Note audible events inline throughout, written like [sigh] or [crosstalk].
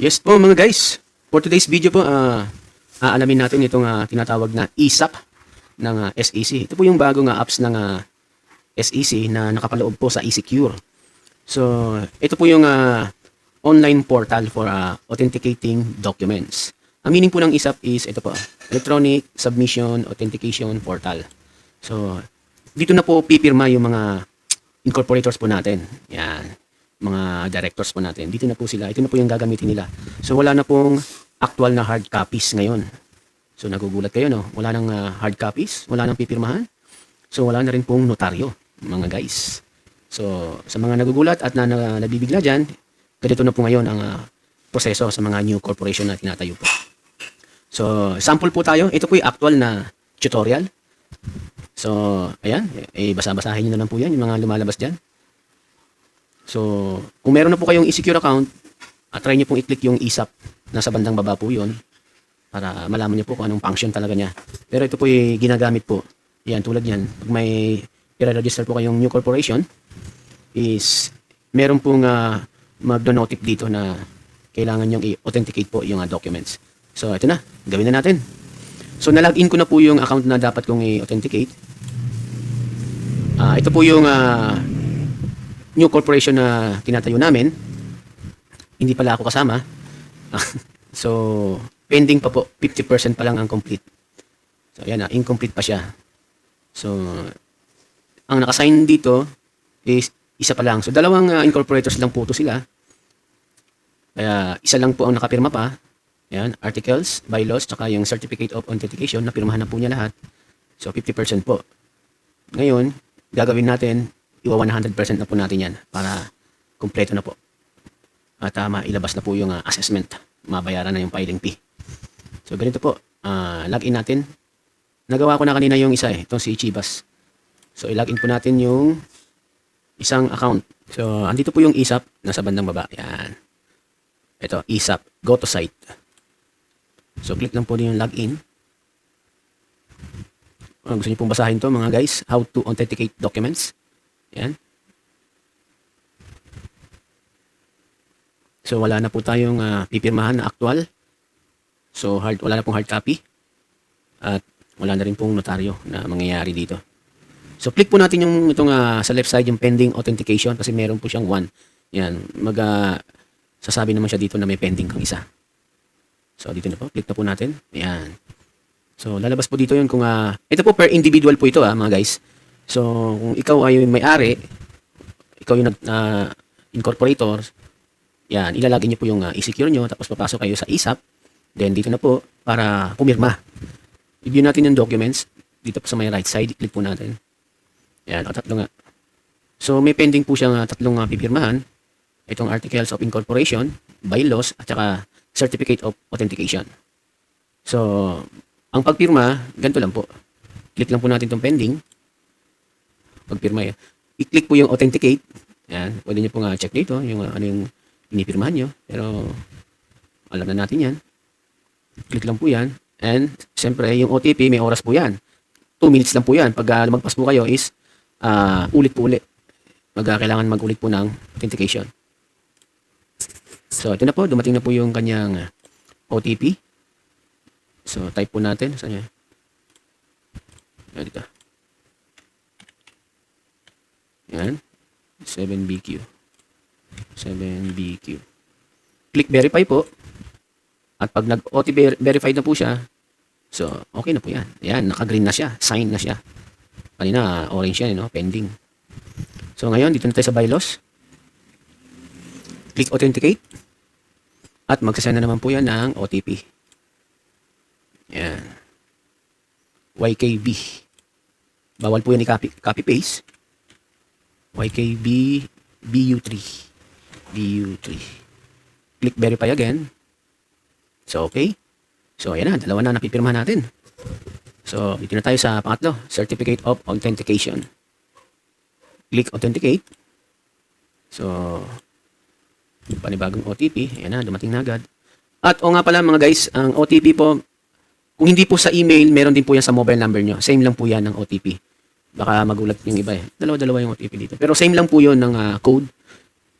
Yes po mga guys. For today's video po, ah aalamin natin itong ah, tinatawag na ESAP ng ah, SEC. Ito po yung bagong ah, apps ng ah, SEC na nakapaloob po sa eSecure. So, ito po yung ah, online portal for ah, authenticating documents. Ang meaning po ng ESAP is ito po, Electronic Submission Authentication Portal. So, dito na po pipirma yung mga incorporators po natin. Yan. Mga directors po natin. Dito na po sila. Ito na po yung gagamitin nila. So, wala na pong actual na hard copies ngayon. So, nagugulat kayo, no? Wala nang ah, hard copies. Wala nang pipirmahan. So, wala na rin pong notaryo, mga guys. So, sa mga nagugulat at na, na nabibigla dyan, ganito na po ngayon ang ah, proseso sa mga new corporation na tinatayo po. So, sample po tayo. Ito po yung actual na tutorial. So, ayan. Eh, basa-basahin nyo na lang po yan, yung mga lumalabas dyan. So, kung meron na po kayong e-secure account, at try nyo pong i-click yung ESAP. Nasa bandang baba po yun. Para malaman nyo po kung anong function talaga niya. Pero ito po yung ginagamit po. Yan, tulad yan. Pag may i-register po kayong new corporation, is meron pong uh, magdo-notif dito na kailangan nyong i-authenticate po yung ah, documents. So, ito na. Gawin na natin. So, nalagin ko na po yung account na dapat kong i-authenticate. Ah, ito po yung ah, new corporation na tinatayo namin. Hindi pala ako kasama. [laughs] so, pending pa po. 50% pa lang ang complete. So, ayan na. Incomplete pa siya. So, ang nakasign dito is isa pa lang. So, dalawang ah, incorporators lang po to sila. Kaya, isa lang po ang nakapirma pa. Ayan, articles, bylaws, tsaka yung certificate of authentication, napirmahan na po niya lahat. So, 50% po. Ngayon, gagawin natin, iwa 100% na po natin yan para kumpleto na po. At tama, ilabas na po yung ah, assessment. Mabayaran na yung filing fee. So, ganito po. ah login natin. Nagawa ko na kanina yung isa eh, itong si Chibas. So, ilagin po natin yung isang account. So, andito po yung ESAP, nasa bandang baba. Yan. Ito, ESAP. Go to site. So, click lang po din yung login. Ah, gusto niyo pong basahin to mga guys. How to authenticate documents. Yan. So, wala na po tayong ah, pipirmahan na actual. So, hard, wala na pong hard copy. At wala na rin pong notaryo na mangyayari dito. So, click po natin yung itong ah, sa left side yung pending authentication kasi meron po siyang one. Yan. Mag, ah, sasabi naman siya dito na may pending kang isa. So, dito na po. Click na po natin. Ayan. So, lalabas po dito yun kung, ah, ito po per individual po ito, ah, mga guys. So, kung ikaw ay may-ari, ikaw yung nag, ah, incorporator, yan, ilalagay niyo po yung ah, e-secure nyo, tapos papasok kayo sa ESAP, then dito na po, para pumirma. I-view natin yung documents, dito po sa may right side, click po natin. Yan, o tatlo nga. So, may pending po siyang ah, tatlong ah, pipirmahan. Itong Articles of Incorporation, Bylaws, at saka Certificate of Authentication. So, ang pagpirma, ganito lang po. Click lang po natin itong pending. Pagpirma yan. I-click po yung Authenticate. Yan, pwede nyo po nga check dito, yung ah, ano yung pinipirmahan nyo. Pero, alam na natin yan. Click lang po yan. And, siyempre, yung OTP, may oras po yan. 2 minutes lang po yan. Pag uh, lumagpas po kayo is, ah, ulit po ulit. Ah, kailangan mag-ulit po ng authentication. So, ito na po. Dumating na po yung kanyang OTP. So, type po natin. Saan? Yan, dito. Yan. 7BQ. 7BQ. Click verify po. At pag nag-OTP verified na po siya, so, okay na po yan. Yan, naka-green na siya. Sign na siya. Kanina, orange yan, eh, no? pending. So, ngayon, dito na tayo sa bylaws. Click authenticate. At magsasend na naman po yan ng OTP. Yan. YKB. Bawal po yan i-copy copy paste. YKB BU3. BU3. Click verify again. So, okay. So, ayan na. Dalawa na napipirmahan natin. So, dito na tayo sa pangatlo. Certificate of Authentication. Click Authenticate. So, panibagong OTP. Ayan na, dumating na agad. At o nga pala mga guys, ang OTP po, kung hindi po sa email, meron din po yan sa mobile number nyo. Same lang po yan ng OTP. Baka magulat yung iba eh. Dalawa-dalawa yung OTP dito. Pero same lang po yun ng ah, code.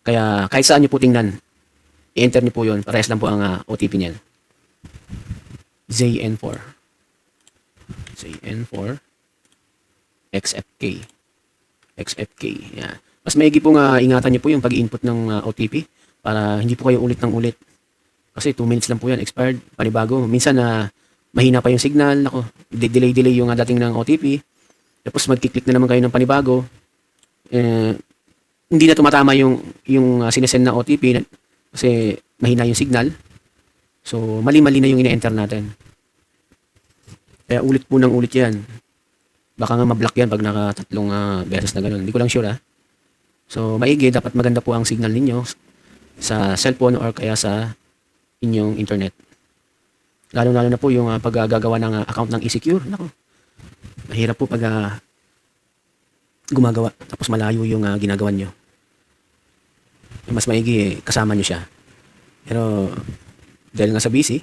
Kaya kahit saan nyo po tingnan, i-enter niyo po yun. Parehas lang po ang ah, OTP niyan. ZN4. ZN4. XFK. XFK. Yan. Mas maigi po nga ingatan niyo po yung pag-input ng ah, OTP para hindi po kayo ulit ng ulit. Kasi 2 minutes lang po yan, expired, panibago. Minsan na mahina pa yung signal, ako, delay-delay yung ah, dating ng OTP. Tapos magkiklik na naman kayo ng panibago. Eh, hindi na tumatama yung yung uh, sinesend na OTP kasi mahina yung signal. So, mali-mali na yung ine-enter natin. Kaya ulit po ng ulit yan. Baka nga ma-block yan pag nakatatlong ah, beses na ganun. Hindi ko lang sure ha. So, maigi, dapat maganda po ang signal ninyo sa cellphone or kaya sa inyong internet. Lalo-lalo na po yung uh, paggagawa ng ah, account ng e-secure. Nako, mahirap po pag ah, gumagawa tapos malayo yung ah, ginagawa nyo. Mas maigi eh, kasama nyo siya. Pero dahil nga sa busy,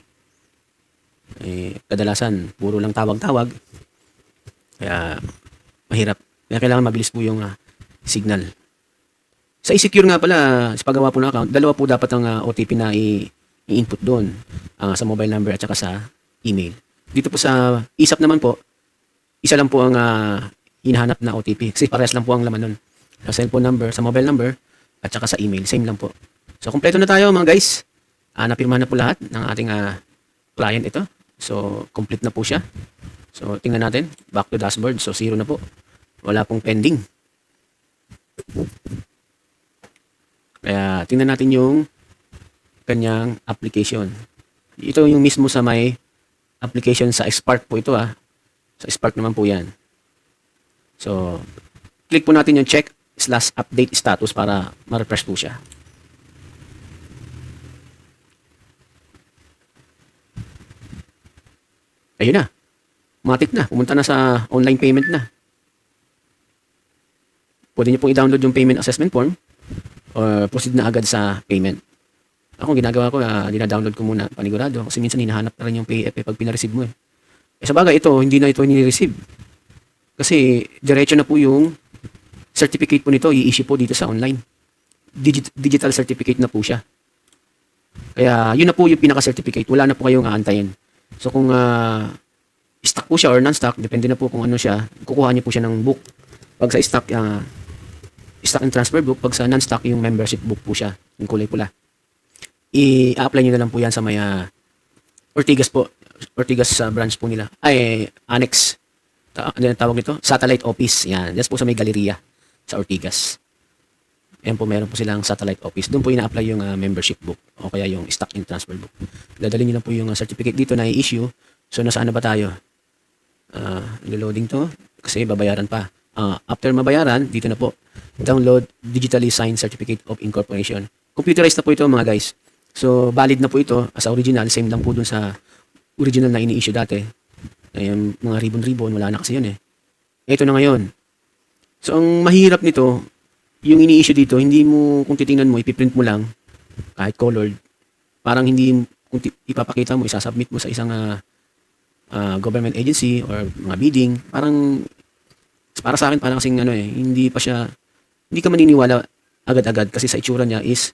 eh, kadalasan puro lang tawag-tawag. Kaya mahirap. Kaya kailangan mabilis po yung ah, signal. Sa e-secure nga pala, sa paggawa po ng account, dalawa po dapat ang ah, OTP na i-input doon ah, sa mobile number at saka sa email. Dito po sa ISAP naman po, isa lang po ang ah, hinahanap na OTP. Kasi parehas lang po ang laman nun. Sa cellphone number, sa mobile number, at saka sa email. Same lang po. So, kompleto na tayo mga guys. Ah, napirmahan na po lahat ng ating ah, client ito. So, complete na po siya. So, tingnan natin. Back to dashboard. So, zero na po. Wala pong pending. Kaya, tingnan natin yung kanyang application. Ito yung mismo sa may application sa Spark po ito ah. Sa Spark naman po yan. So, click po natin yung check slash update status para ma-refresh po siya. Ayun na. Matik na. Pumunta na sa online payment na. Pwede niyo pong i-download yung payment assessment form or proceed na agad sa payment. Ako, ginagawa ko, uh, dina-download ko muna panigurado kasi minsan hinahanap na rin yung PF eh, pag pinareceive mo eh. Eh sa ito, hindi na ito ni-receive. Kasi diretso na po yung certificate po nito, i-issue po dito sa online. Digit- digital certificate na po siya. Kaya yun na po yung pinaka-certificate. Wala na po kayong aantayin. So kung ah, stock po siya or non-stock, depende na po kung ano siya, kukuha niyo po siya ng book. Pag sa stock, ah, stock and transfer book, pag sa non-stock, yung membership book po siya, yung kulay pula. I-apply niyo na lang po yan sa may ah, Ortigas po. Ortigas sa branch po nila. Ay, annex. Ta- ano yung tawag nito? Satellite office. Yan. Yan po sa may galeria sa Ortigas. Yan po, meron po silang satellite office. Doon po ina-apply yung ah, membership book o kaya yung stock and transfer book. Dadalhin nyo lang po yung ah, certificate dito na i-issue. So, nasaan na ba tayo? Uh, loading to kasi babayaran pa. Ah, after mabayaran, dito na po. Download digitally signed certificate of incorporation. Computerized na po ito mga guys. So, valid na po ito as original. Same lang po dun sa original na ini-issue dati. Ayun, mga ribbon-ribbon, wala na kasi yun eh. Ito na ngayon. So, ang mahirap nito, yung ini-issue dito, hindi mo, kung titingnan mo, ipiprint mo lang, kahit colored, parang hindi, kung ipapakita mo, isasubmit mo sa isang ah, ah, government agency or mga bidding, parang, para sa akin, parang kasing ano eh, hindi pa siya, hindi ka maniniwala agad-agad kasi sa itsura niya is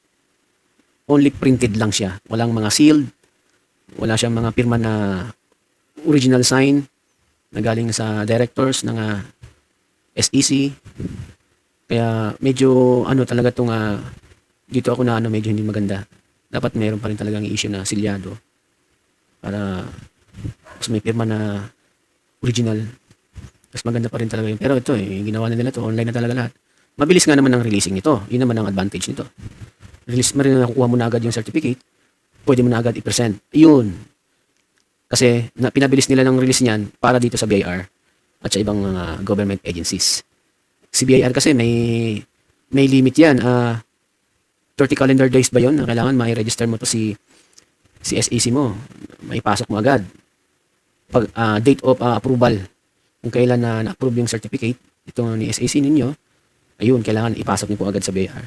only printed lang siya. Walang mga sealed, wala siyang mga pirma na original sign na galing sa directors ng ah, SEC. Kaya medyo ano talaga tong ah, dito ako na ano medyo hindi maganda. Dapat meron pa rin talagang issue na silyado para mas may pirma na original. Mas maganda pa rin talaga yun. Pero ito eh, ginawa na nila to online na talaga lahat. Mabilis nga naman ang releasing nito. Yun naman ang advantage nito. Release mo rin na nakukuha mo na agad yung certificate. Pwede mo na agad i-present. Yun. Kasi na, pinabilis nila ng release niyan para dito sa BIR at sa ibang mga government agencies. Si BIR kasi may may limit yan. Ah 30 calendar days ba yun? Kailangan mai-register mo to si si SEC mo. May pasok mo agad. Pag ah, date of ah, approval. Kung kailan na na-approve yung certificate ito ni SEC ninyo, ayun, kailangan ipasok niyo po agad sa BIR.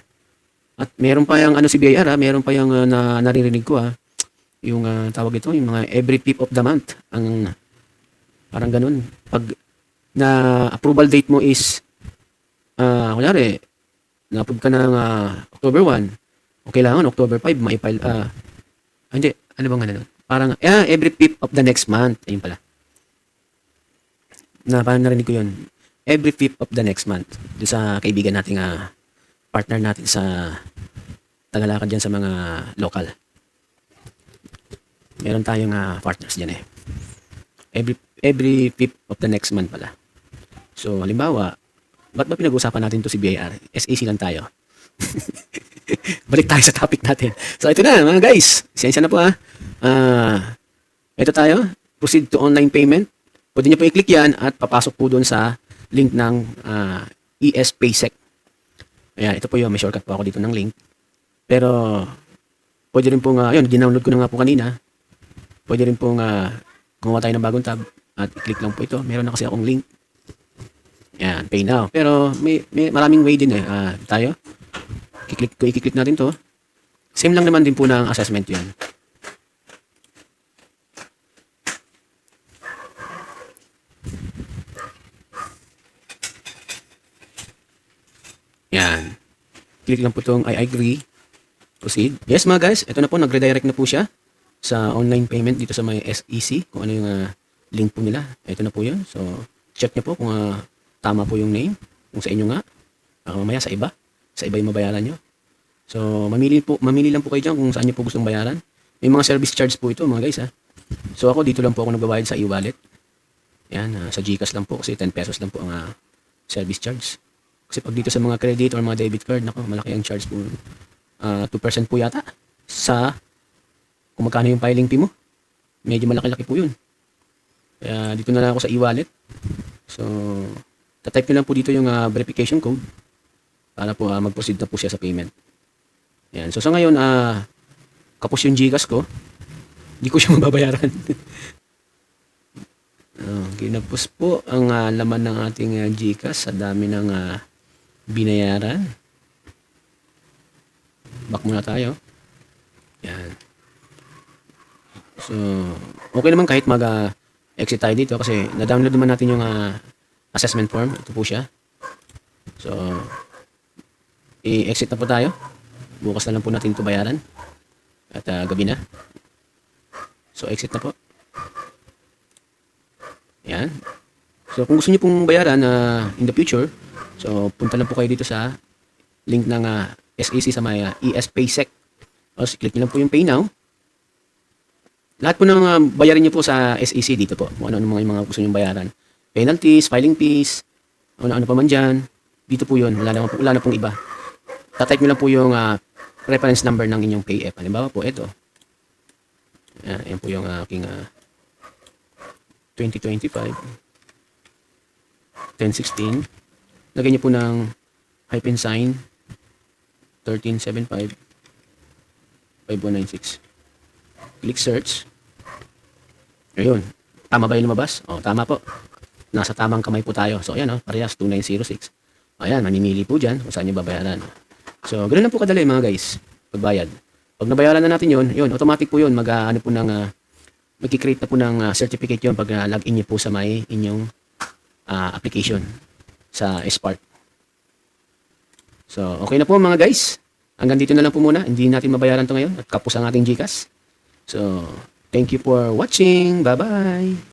At meron pa yung ano si BIR ha, meron pa yung ah, na naririnig ko ha, yung ah, tawag ito, yung mga every fifth of the month, ang parang ganun. Pag na approval date mo is ah kunyari, na-approve ka ng ah, October 1, O kailangan October 5, maipile, ah, ah, hindi, ano bang ano nun? Parang, ah, every 5th of the next month. Ayun pala. Na, parang narinig ko yun. Every 5th of the next month. Doon sa kaibigan nating, ah, partner natin sa tagalakad dyan sa mga local. Meron tayong ah, partners dyan eh. Every, every 5th of the next month pala. So, halimbawa, ba't ba pinag-uusapan natin to si BIR? SAC lang tayo. [laughs] Balik tayo sa topic natin. So, ito na, mga guys. Siyensya na po ha. Ah, ito tayo. Proceed to online payment. Pwede nyo po i-click yan at papasok po doon sa link ng ah, ES Paysec. Ayan, ito po yung may shortcut po ako dito ng link. Pero, pwede rin pong, uh, yun, ginownload ko na nga po kanina. Pwede rin pong uh, gumawa tayo ng bagong tab at i-click lang po ito. Meron na kasi akong link. Yan, pay now. Pero may, may maraming way din eh. Ah, tayo. Kiklik, ko i-click natin to. Same lang naman din po ng assessment yan. Yan. Click lang po itong I agree. Proceed. Yes mga guys, ito na po, nagre-direct na po siya sa online payment dito sa may SEC. Kung ano yung ah, link po nila. Ito na po yun. So, check niyo po kung ah, tama po yung name. Kung sa inyo nga. Baka mamaya sa iba. Sa iba yung mabayaran nyo. So, mamili, po, mamili lang po kayo dyan kung saan nyo po gustong bayaran. May mga service charge po ito mga guys ha. So, ako dito lang po ako nagbabayad sa e-wallet. Yan, ah, sa GCash lang po kasi 10 pesos lang po ang ah, service charge. Kasi pag dito sa mga credit or mga debit card, nako, malaki ang charge po. Ah, 2% po yata sa kung magkano yung filing fee mo. Medyo malaki-laki po yun. Kaya dito na lang ako sa e-wallet. So, tatype nyo lang po dito yung ah, verification code para po ah, mag-proceed na po siya sa payment. Yan. So, sa ngayon, ah, kapos yung Gcash ko. Hindi ko siya [laughs] mababayaran. Oh, ginapos po ang ah, laman ng ating uh, Gcash sa dami ng ah, binayaran. Back muna tayo. Yan. So, okay naman kahit mag ah, exit tayo dito kasi na-download naman natin yung ah, assessment form. Ito po siya. So, i-exit na po tayo. Bukas na lang po natin ito bayaran. At ah, gabi na. So, exit na po. Yan. So, kung gusto niyo pong bayaran na in the future, so, punta lang po kayo dito sa link ng ah, SEC sa may ah, ES Paysec. O, click niyo lang po yung Pay Now. Lahat po ng ah, bayarin niyo po sa SEC dito po. Kung ano-ano mga, yung mga gusto niyo bayaran. Penalties, filing fees, ano-ano pa man dyan. Dito po yun. Wala na, wala na pong iba. Tatype niyo lang po yung ah, reference number ng inyong PayF. Halimbawa po, ito. Yan, yan po yung aking ah, 2025 1016 lagay niyo po ng hyphen sign 1375 5196 click search. Ayun. Tama ba yung lumabas? oh tama po. Nasa tamang kamay po tayo. So ayan oh parehas 2906 ayan mamimili po dyan kung saan nyo babayaran. So ganoon lang po kadali mga guys. Pagbayad. Pag nabayaran na natin yun yun automatic po yun. Mag ah, ano po ng ah, magkikreate na po ng ah, certificate yun pag uh, login niyo po sa may inyong ah, application sa Spark. So, okay na po mga guys. Hanggang dito na lang po muna. Hindi natin mabayaran to ngayon at kapos ang ating GCash. So, thank you for watching. Bye-bye.